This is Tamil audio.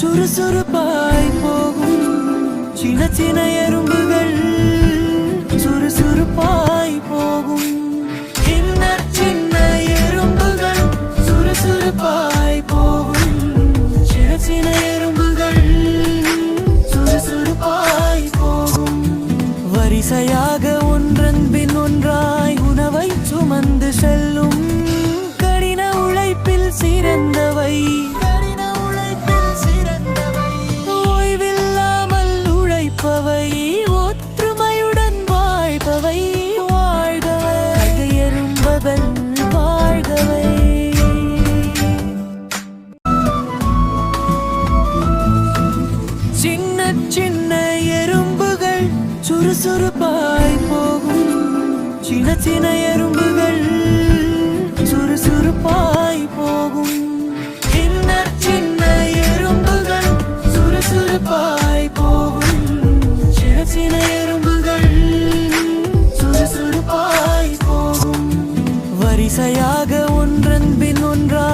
சுறுசுறுப்பாய் போகும். சின்ன சின்ன எறும்புகள் சுறுசுறுப்பாய் போகும். சின்ன சின்ன எறும்புகள் சுறுசுறுப்பாய் போகும். சின்ன சின்ன எறும்புகள் சுறுசுறுப்பாய் போகும். வரிசையாக உழைப்பவை ஒற்றுமையுடன் வாழ்பவை வாழ்கவை எறும்பதல் வாழ்கவை. சின்ன சின்ன எறும்புகள் சுறுசுறுப்பாய் போகும். சின்ன சின்ன பரிசையாக ஒன்றன்பின் ஒன்றா